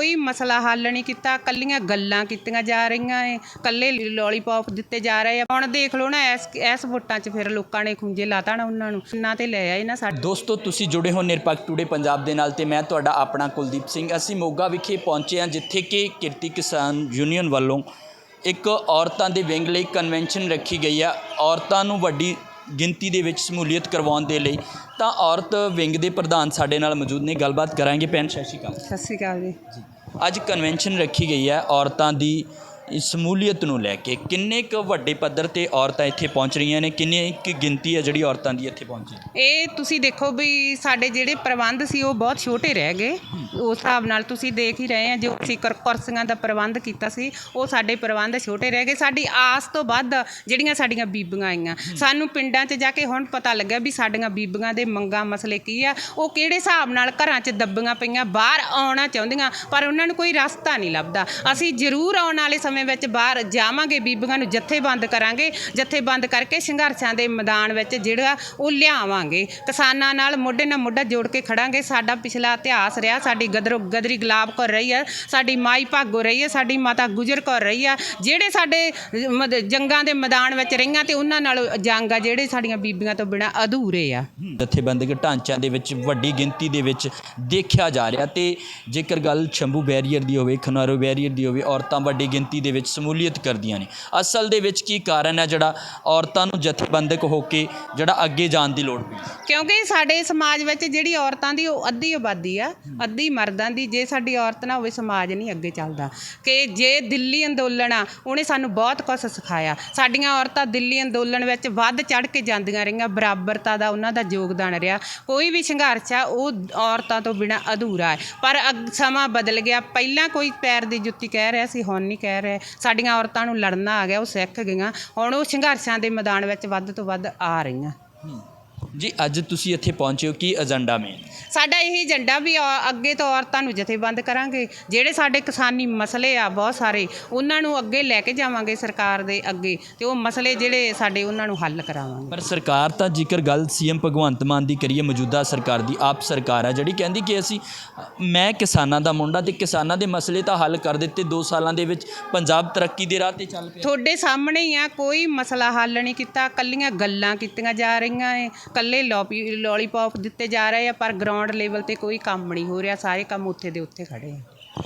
ਕੋਈ ਮਸਲਾ ਹੱਲ ਨਹੀਂ ਕੀਤਾ ਕੱਲੀਆਂ ਗੱਲਾਂ ਕੀਤੀਆਂ ਜਾ ਰਹੀਆਂ ਏ ਕੱਲੇ ਲੋਲੀਪੌਪ ਦਿੱਤੇ ਜਾ ਰਹੇ ਆ। ਹੁਣ ਦੇਖ ਲਓ ਨਾ ਇਸ ਇਸ ਵੋਟਾਂ 'ਚ ਫਿਰ ਲੋਕਾਂ ਨੇ ਖੁੰਝੇ ਲਾਤਾ ਨਾ ਉਹਨਾਂ ਨੂੰ। ਨਾ ਤੇ ਲੈ ਆਏ ਨਾ ਸਾਡੇ ਦੋਸਤੋ ਤੁਸੀਂ ਜੁੜੇ ਹੋ ਨਿਰਪੱਖ ਟੂਡੇ ਪੰਜਾਬ ਦੇ ਨਾਲ ਤੇ ਮੈਂ ਤੁਹਾਡਾ ਆਪਣਾ ਕੁਲਦੀਪ ਸਿੰਘ। ਅਸੀਂ ਮੋਗਾ ਵਿਖੇ ਪਹੁੰਚੇ ਹਾਂ ਜਿੱਥੇ ਕਿ ਕਿਰਤੀ ਕਿਸਾਨ ਯੂਨੀਅਨ ਵੱਲੋਂ ਇੱਕ ਔਰਤਾਂ ਦੇ ਵਿੰਗ ਲਈ ਕਨਵੈਨਸ਼ਨ ਰੱਖੀ ਗਈ ਹੈ ਔਰਤਾਂ ਨੂੰ ਵੱਡੀ ਗਿਣਤੀ ਦੇ ਵਿੱਚ ਸਮੂਲੀਅਤ ਕਰਵਾਉਣ ਦੇ ਲਈ ਤਾਂ ਔਰਤ ਵਿੰਗ ਦੇ ਪ੍ਰਧਾਨ ਸਾਡੇ ਨਾਲ ਮੌਜੂਦ ਨੇ। ਗੱਲਬਾਤ ਕਰਾਂਗੇ ਸ਼੍ਰੀ ਅਕਾਲ। ਸਤਿ ਸ਼੍ਰੀ ਅਕਾਲ ਜੀ। ਅੱਜ ਕਨਵੈਨਸ਼ਨ ਰੱਖੀ ਗਈ ਹੈ ਔਰਤਾਂ ਦੀ ਸਮੂਲੀਅਤ ਨੂੰ ਲੈ ਕੇ ਕਿੰਨੇ ਕੁ ਵੱਡੇ ਪੱਧਰ ਤੇ ਔਰਤਾਂ ਇੱਥੇ ਪਹੁੰਚ ਰਹੀਆਂ ਨੇ? ਕਿੰਨੀ ਕੁ ਗਿਣਤੀ ਹੈ ਜਿਹੜੀ ਔਰਤਾਂ ਦੀ ਇੱਥੇ ਪਹੁੰਚੀ? ਇਹ ਤੁਸੀਂ ਦੇਖੋ ਵੀ ਸਾਡੇ ਜਿਹੜੇ ਪ੍ਰਬੰਧ ਸੀ ਉਹ ਬਹੁਤ ਛੋਟੇ ਰਹਿ ਗਏ। ਉਸ ਹਿਸਾਬ ਨਾਲ ਤੁਸੀਂ ਦੇਖ ਹੀ ਰਹੇ ਆ ਜੋ ਅਸੀਂ ਕੁਰ- ਕੁਰਸੀਆਂ ਦਾ ਪ੍ਰਬੰਧ ਕੀਤਾ ਸੀ ਉਹ ਸਾਡੇ ਪ੍ਰਬੰਧ ਛੋਟੇ ਰਹਿ ਗਏ। ਸਾਡੀ ਆਸ ਤੋਂ ਵੱਧ ਜਿਹੜੀਆਂ ਸਾਡੀਆਂ ਬੀਬੀਆਂ ਆਈਆਂ। ਸਾਨੂੰ ਪਿੰਡਾਂ 'ਚ ਜਾ ਕੇ ਹੁਣ ਪਤਾ ਲੱਗਿਆ ਵੀ ਸਾਡੀਆਂ ਬੀਬੀਆਂ ਦੇ ਮੰਗਾਂ ਮਸਲੇ ਕੀ ਆ। ਉਹ ਕਿਹੜੇ ਹਿਸਾਬ ਨਾਲ ਘਰਾਂ 'ਚ ਦੱਬੀਆਂ ਪਈਆਂ ਬਾਹਰ ਆਉਣਾ ਚਾਹੁੰਦੀਆਂ ਪਰ ਉਹਨਾਂ ਨੂੰ ਕੋਈ ਰਸਤਾ ਨਹੀਂ ਲੱਭਦਾ। ਅਸੀਂ ਜ਼ਰੂਰ ਆਉਣ ਵਾਲੇ ਸਮੇਂ ਵਿੱਚ ਬਾਹਰ ਜਾਵਾਂਗੇ, ਬੀਬੀਆਂ ਨੂੰ ਜਥੇਬੰਦ ਕਰਾਂਗੇ। ਜਥੇਬੰਦ ਕਰਕੇ ਸੰਘਰਸ਼ਾਂ ਦੇ ਮੈਦਾਨ ਵਿੱਚ ਜਿਹੜਾ ਉਹ ਲਿਆਵਾਂਗੇ। ਕਿਸਾਨਾਂ ਨਾਲ ਮੋਢੇ ਨਾਲ ਮੋਢਾ ਜੋੜ ਕੇ ਖੜਾਂਗੇ। ਸਾਡਾ ਪਿਛਲਾ ਇਤਿਹਾਸ ਰਿਹਾ, ਸਾਡੀ ਗਦਰੋ, ਗਦਰੀ ਗੁਲਾਬ ਕੌਰ ਰਹੀ ਹੈ, ਸਾਡੀ ਮਾਈ ਭਾਗੋ ਰਹੀ ਹੈ, ਸਾਡੀ ਮਾਤਾ ਗੁਜਰ ਕੌਰ ਰਹੀ ਹੈ। ਜਿਹੜੇ ਸਾਡੇ ਜੰਗਾਂ ਦੇ ਮੈਦਾਨ ਵਿੱਚ ਰਹੀਆਂ ਤੇ ਉਹਨਾਂ ਨਾਲ ਜੰਗ ਆ, ਜਿਹੜੇ ਸਾਡੀਆਂ ਬੀਬੀਆਂ ਤੋਂ ਬਿਨਾ ਅਧੂਰੇ ਆ। ਜਥੇਬੰਦਕ ਢਾਂਚਿਆਂ ਦੇ ਵਿੱਚ ਵੱਡੀ ਗਿਣਤੀ ਦੇ ਵਿੱਚ ਦੇਖਿਆ ਜਾ ਰਿਹਾ ਤੇ ਜੇਕਰ ਗੱਲ ਸ਼ੰਭੂ ਬੈਰੀਅਰ ਦੀ ਹੋਵੇ, ਖਨਾਰੋ ਬੈਰੀਅਰ ਦੀ ਹੋਵੇ, ਔਰਤਾਂ ਵੱਡੀ ਗਿਣਤੀ ਦੇ ਵਿੱਚ ਸਮੂਲੀਅਤ ਕਰਦੀਆਂ ਨੇ। ਅਸਲ ਦੇ ਵਿੱਚ ਕੀ ਕਾਰਨ ਹੈ ਜਿਹੜਾ ਔਰਤਾਂ ਨੂੰ ਜਥੇਬੰਦਕ ਹੋ ਕੇ ਜਿਹੜਾ ਅੱਗੇ ਜਾਣ ਦੀ ਲੋੜ ਪਈ? ਕਿਉਂਕਿ ਸਾਡੇ ਸਮਾਜ ਵਿੱਚ ਜਿਹੜੀ ਔਰਤਾਂ ਦੀ, ਉਹ ਅੱਧੀ ਆਬਾਦੀ ਆ, ਅੱਧੀ ਮਰਦਾਂ ਦੀ। ਜੇ ਸਾਡੀ ਔਰਤ ਨਾ ਹੋਵੇ, ਸਮਾਜ ਨਹੀਂ ਅੱਗੇ ਚੱਲਦਾ। ਕਿ ਜੇ ਦਿੱਲੀ ਅੰਦੋਲਨ ਆ, ਉਹਨੇ ਸਾਨੂੰ ਬਹੁਤ ਕੁਝ ਸਿਖਾਇਆ। ਸਾਡੀਆਂ ਔਰਤਾਂ ਦਿੱਲੀ ਅੰਦੋਲਨ ਵਿੱਚ ਵੱਧ ਚੜ ਕੇ ਜਾਂਦੀਆਂ ਰਹੀਆਂ। ਬਰਾਬਰਤਾ ਦਾ ਉਹਨਾਂ ਦਾ ਯੋਗਦਾਨ ਰਿਹਾ। ਕੋਈ ਵੀ ਸੰਘਰਸ਼ ਆ, ਉਹ ਔਰਤਾਂ ਤੋਂ ਬਿਨਾ ਅਧੂਰਾ ਹੈ। ਪਰ ਅਗ- ਸਮਾਂ ਬਦਲ ਗਿਆ। ਪਹਿਲਾਂ ਕੋਈ ਪੈਰ ਦੀ ਜੁੱਤੀ ਕਹਿ ਰਿਹਾ ਸੀ, ਹੁਣ ਨਹੀਂ ਕਹਿ ਰਿਹਾ। ਸਾਡੀਆਂ ਔਰਤਾਂ ਨੂੰ ਲੜਨਾ ਆ ਗਿਆ, ਉਹ ਸਿੱਖ ਗਈਆਂ। ਹੁਣ ਉਹ ਸੰਘਰਸ਼ਾਂ ਦੇ ਮੈਦਾਨ ਵਿੱਚ ਵੱਧ ਤੋਂ ਵੱਧ ਆ ਰਹੀਆਂ। ਜੀ ਅੱਜ ਤੁਸੀਂ ਇੱਥੇ ਪਹੁੰਚੇ ਹੋ ਕੀ ਏਜੰਡਾ ਮੇਨ ਸਾਡਾ ਇਹ ਏਜੰਡਾ ਵੀ ਔ- ਅੱਗੇ ਤੋਂ ਔਰਤਾਂ ਨੂੰ ਜਥੇਬੰਦ ਕਰਾਂਗੇ। ਜਿਹੜੇ ਸਾਡੇ ਕਿਸਾਨੀ ਮਸਲੇ ਆ ਬਹੁਤ ਸਾਰੇ ਉਹਨਾਂ ਨੂੰ ਅੱਗੇ ਲੈ ਕੇ ਜਾਵਾਂਗੇ ਸਰਕਾਰ ਦੇ ਅੱਗੇ ਤੇ ਉਹ ਮਸਲੇ ਜਿਹੜੇ ਸਾਡੇ ਉਹਨਾਂ ਨੂੰ ਹੱਲ ਕਰਾਵਾਂਗੇ। ਪਰ ਸਰਕਾਰ ਤਾਂ ਜੇਕਰ ਗੱਲ ਸੀਐਮ ਭਗਵੰਤ ਮਾਨ ਦੀ ਕਰੀਏ ਮੌਜੂਦਾ ਸਰਕਾਰ ਦੀ ਆਪ ਸਰਕਾਰ ਹੈ ਜਿਹੜੀ ਕਹਿੰਦੀ ਕਿ ਅਸੀਂ ਮੈਂ ਕਿਸਾਨਾਂ ਦਾ ਮੁੰਡਾ ਤੇ ਕਿਸਾਨਾਂ ਦੇ ਮਸਲੇ ਤਾਂ ਹੱਲ ਕਰ ਦਿੱਤੇ 2 ਸਾਲਾਂ ਦੇ ਵਿੱਚ ਪੰਜਾਬ ਤਰੱਕੀ ਦੇ ਰਾਹ ਤੇ ਚੱਲ ਪਿਆ। ਤੁਹਾਡੇ ਸਾਹਮਣੇ ਹੀ ਆ ਕੋਈ ਮਸਲਾ ਹੱਲ ਨਹੀਂ ਕੀਤਾ ਕੱਲੀਆਂ ਗੱਲਾਂ ਕੀਤੀਆਂ ਜਾ ਰਹੀਆਂ ਏ ਕੱਲੇ ਲੋਪੀ ਲੋਲੀਪੌਪ ਦਿੱਤੇ ਜਾ ਰਹੇ ਆ ਪਰ ਗਰਾਊਂਡ ਲੈਵਲ ਤੇ ਕੋਈ ਕੰਮ ਨਹੀਂ ਹੋ ਰਿਹਾ ਸਾਰੇ ਕੰਮ ਉੱਥੇ ਦੇ ਉੱਥੇ ਖੜੇ ਆ।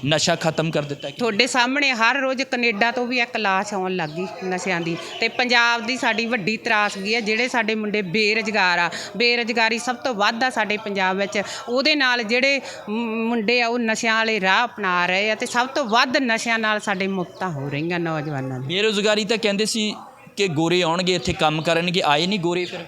ਨਸ਼ਾ ਖਤਮ ਕਰ ਦਿੱਤਾ ਕਿ ਤੁਹਾਡੇ ਸਾਹਮਣੇ ਹਰ ਰੋਜ਼ ਕੈਨੇਡਾ ਤੋਂ ਵੀ ਇੱਕ ਲਾਸ਼ ਆਉਣ ਲੱਗੀ ਨਸ਼ਿਆਂ ਦੀ। ਤੇ ਪੰਜਾਬ ਦੀ ਸਾਡੀ ਵੱਡੀ ਤਰਾਸਗੀ ਹੈ ਜਿਹੜੇ ਸਾਡੇ ਮੁੰਡੇ ਬੇਰੁਜ਼ਗਾਰ ਆ ਬੇਰੁਜ਼ਗਾਰੀ ਸਭ ਤੋਂ ਵੱਧ ਆ ਸਾਡੇ ਪੰਜਾਬ ਵਿੱਚ। ਉਹਦੇ ਨਾਲ ਜਿਹੜੇ ਮੁੰਡੇ ਆ ਉਹ ਨਸ਼ਿਆਂ ਵਾਲੇ ਰਾਹ ਅਪਣਾ ਰਹੇ ਆ ਤੇ ਸਭ ਤੋਂ ਵੱਧ ਨਸ਼ਿਆਂ ਨਾਲ ਸਾਡੇ ਮੁਕਤਾਂ ਹੋ ਰਹੀਆਂ ਨੌਜਵਾਨਾਂ ਦੀ। ਬੇਰੋਜ਼ਗਾਰੀ ਤਾਂ ਕਹਿੰਦੇ ਸੀ ਕਿ ਗੋਰੇ ਆਉਣਗੇ ਇੱਥੇ ਕੰਮ ਕਰਨਗੇ ਆਏ ਨਹੀਂ ਗੋਰੇ ਫਿਰ।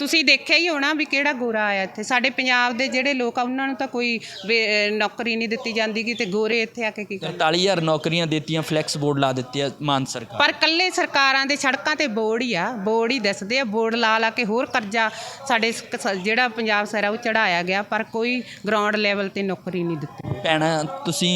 ਤੁਸੀਂ ਦੇਖਿਆ ਹੀ ਹੋਣਾ ਵੀ ਕਿਹੜਾ ਗੋਰਾ ਆਇਆ ਇੱਥੇ। ਸਾਡੇ ਪੰਜਾਬ ਦੇ ਜਿਹੜੇ ਲੋਕ ਆ ਉਹਨਾਂ ਨੂੰ ਤਾਂ ਕੋਈ ਵੇ- ਨੌਕਰੀ ਨਹੀਂ ਦਿੱਤੀ ਜਾਂਦੀ ਗੀ ਤੇ ਗੋਰੇ ਇੱਥੇ ਆ ਕੇ ਕੀ ਕਰਨ 43000 ਨੌਕਰੀਆਂ ਦਿੱਤੀਆਂ ਫਲੈਕਸ ਬੋਰਡ ਲਾ ਦਿੱਤੇ ਆ ਮਾਨ ਸਰਕਾਰ। ਪਰ ਕੱਲੇ ਸਰਕਾਰਾਂ ਦੇ ਸੜਕਾਂ ਤੇ ਬੋਰਡ ਹੀ ਆ ਬੋਰਡ ਹੀ ਦੱਸਦੇ ਆ। ਬੋਰਡ ਲਾ ਲਾ ਕੇ ਹੋਰ ਕਰਜ਼ਾ ਸਾਡੇ ਸ- ਜਿਹੜਾ ਪੰਜਾਬ ਸਰ ਉਹ ਚੜਾਇਆ ਗਿਆ ਪਰ ਕੋਈ ਗਰਾਊਂਡ ਲੈਵਲ ਤੇ ਨੌਕਰੀ ਨਹੀਂ ਦਿੱਤੀ। ਭੈਣਾਂ ਤੁਸੀਂ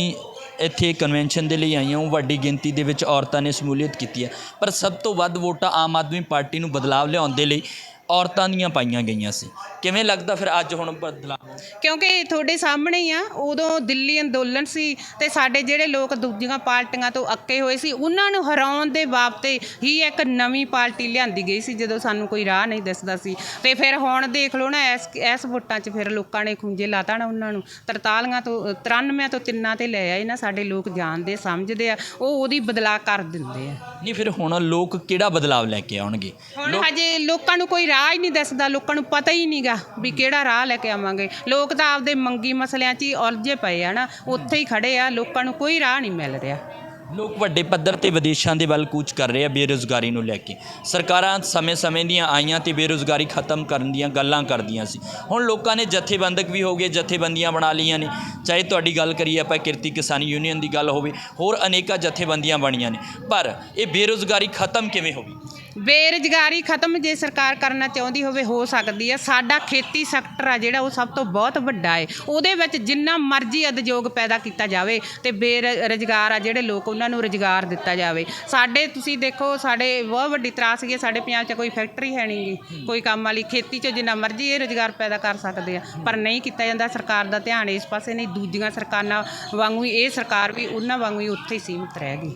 ਇੱਥੇ ਕਨਵੈਨਸ਼ਨ ਦੇ ਲਈ ਆਈਆਂ ਹੋ ਵੱਡੀ ਗਿਣਤੀ ਦੇ ਵਿੱਚ ਔਰਤਾਂ ਨੇ ਸ਼ਮੂਲੀਅਤ ਕੀਤੀ ਹੈ ਪਰ ਸਭ ਤੋਂ ਵੱਧ ਵੋਟਾਂ ਆਮ ਆਦਮੀ ਪਾਰਟੀ ਨੂੰ ਬਦਲਾਵ ਲਿਆਉਣ ਦੇ ਲਈ ਔਰਤਾਂ ਦੀਆਂ ਪਾਈਆਂ ਗਈਆਂ ਸੀ। ਕਿਵੇਂ ਲੱਗਦਾ ਫਿਰ ਅੱਜ ਹੁਣ ਬਦਲਾਵ ਕਿਉਂਕਿ ਤੁਹਾਡੇ ਸਾਹਮਣੇ ਹੀ ਆ ਉਦੋਂ ਦਿੱਲੀ ਅੰਦੋਲਨ ਸੀ ਤੇ ਸਾਡੇ ਜਿਹੜੇ ਲੋਕ ਦੂਜੀਆਂ ਪਾਰਟੀਆਂ ਤੋਂ ਅੱਕੇ ਹੋਏ ਸੀ ਉਹਨਾਂ ਨੂੰ ਹਰਾਉਣ ਦੇ ਬਾਬਤੇ ਹੀ ਇੱਕ ਨਵੀਂ ਪਾਰਟੀ ਲਿਆਂਦੀ ਗਈ ਸੀ ਜਦੋਂ ਸਾਨੂੰ ਕੋਈ ਰਾਹ ਨਹੀਂ ਦਿਸਦਾ ਸੀ। ਤੇ ਫਿਰ ਹੁਣ ਦੇਖ ਲਓ ਨਾ ਇਸ ਇਸ ਵੋਟਾਂ 'ਚ ਫਿਰ ਲੋਕਾਂ ਨੇ ਖੁੰਝੇ ਲਾਤਾ ਨਾ ਉਹਨਾਂ ਨੂੰ। 43 ਤੋਂ 93 ਤੋਂ ਤਿੰਨਾਂ ਤੇ ਲੈ ਆਏ ਨਾ ਸਾਡੇ ਲੋਕ ਜਾਣਦੇ ਸਮਝਦੇ ਆ ਉਹ ਉਹਦੀ ਬਦਲਾ ਕਰ ਦਿੰਦੇ ਆ। ਨਹੀਂ ਫਿਰ ਹੁਣ ਲੋਕ ਕਿਹੜਾ ਬਦਲਾਵ ਲੈ ਕੇ ਆਉਣਗੇ? ਹੁਣ ਹਜੇ ਲੋਕਾਂ ਨੂੰ ਕੋਈ ਰਾਹ ਹੀ ਨਹੀਂ ਦੱਸਦਾ, ਲੋਕਾਂ ਨੂੰ ਪਤਾ ਹੀ ਨਹੀਂਗਾ ਵੀ ਕਿਹੜਾ ਰਾਹ ਲੈ ਕੇ ਆਵਾਂਗੇ। ਲੋਕ ਤਾਂ ਆਪਦੇ ਮੰਗੀ ਮਸਲਿਆਂ 'ਚ ਹੀ ਉਲਝੇ ਪਏ ਆ ਨਾ, ਉੱਥੇ ਹੀ ਖੜੇ ਆ, ਲੋਕਾਂ ਨੂੰ ਕੋਈ ਰਾਹ ਨਹੀਂ ਮਿਲ ਰਿਹਾ। ਲੋਕ ਵੱਡੇ ਪੱਧਰ ਤੇ ਵਿਦੇਸ਼ਾਂ ਦੇ ਵੱਲ ਕੂਚ ਕਰ ਰਹੇ ਆ ਬੇਰੁਜ਼ਗਾਰੀ ਨੂੰ ਲੈ ਕੇ। ਸਰਕਾਰਾਂ ਸਮੇਂ-ਸਮੇਂ ਦੀਆਂ ਆਈਆਂ ਤੇ ਬੇਰੁਜ਼ਗਾਰੀ ਖਤਮ ਕਰਨ ਦੀਆਂ ਗੱਲਾਂ ਕਰਦੀਆਂ ਸੀ। ਹੁਣ ਲੋਕਾਂ ਨੇ ਜਥੇਬੰਦਕ ਵੀ ਹੋ ਗਏ, ਜਥੇਬੰਦੀਆਂ ਬਣਾ ਲਈਆਂ ਨੇ। ਚਾਹੇ ਤੁਹਾਡੀ ਗੱਲ ਕਰੀਏ ਆਪਾਂ ਕਿਰਤੀ ਕਿਸਾਨੀ ਯੂਨੀਅਨ ਦੀ ਗੱਲ ਹੋਵੇ, ਹੋਰ ਅਨੇਕਾਂ ਜਥੇਬੰਦੀਆਂ ਬਣੀਆਂ ਨੇ। ਪਰ ਇਹ ਬੇਰੁਜ਼ਗਾਰੀ ਖਤਮ ਕਿਵੇਂ ਹੋਵੇ ਬੇਰੁਜ਼ਗਾਰੀ ਖਤਮ ਜੇ ਸਰਕਾਰ ਕਰਨਾ ਚਾਹੁੰਦੀ ਹੋਵੇ ਹੋ ਸਕਦੀ ਹੈ। ਸਾਡਾ ਖੇਤੀ ਸੈਕਟਰ ਆ ਜਿਹੜਾ ਉਹ ਸਭ ਤੋਂ ਬਹੁਤ ਵੱਡਾ ਹੈ। ਉਹਦੇ ਵਿੱਚ ਜਿੰਨਾ ਮਰਜ਼ੀ ਉਦਯੋਗ ਪੈਦਾ ਕੀਤਾ ਜਾਵੇ ਤੇ ਬੇਰੁਜ਼ਗਾਰ ਆ ਜਿਹੜੇ ਲੋਕ ਉਹਨਾਂ ਨੂੰ ਰੁਜ਼ਗਾਰ ਦਿੱਤਾ ਜਾਵੇ। ਸਾਡੇ ਤੁਸੀਂ ਦੇਖੋ ਸਾਡੇ ਬਹੁਤ ਵੱਡੀ ਤਰਾਸਗੀ ਹੈ। ਸਾਡੇ ਪੰਜਾਬ 'ਚ ਕੋਈ ਫੈਕਟਰੀ ਹੈ ਨਹੀਂ ਗੀ। ਕੋਈ ਕੰਮ ਵਾਲੀ ਖੇਤੀ 'ਚ ਜਿੰਨਾ ਮਰਜ਼ੀ ਇਹ ਰੁਜ਼ਗਾਰ ਪੈਦਾ ਕਰ ਸਕਦੇ ਆ। ਪਰ ਨਹੀਂ ਕੀਤਾ ਜਾਂਦਾ। ਸਰਕਾਰ ਦਾ ਧਿਆਨ ਇਸ ਪਾਸੇ ਨਹੀਂ। ਦੂਜੀਆਂ ਸਰਕਾਰਾਂ ਵਾਂਗੂ ਇਹ ਸਰਕਾਰ ਵੀ ਉਹਨਾਂ ਵਾਂਗੂ ਹੀ ਉੱਥੇ ਹੀ ਸੀਮਿਤ ਰਹਿ ਗਈ।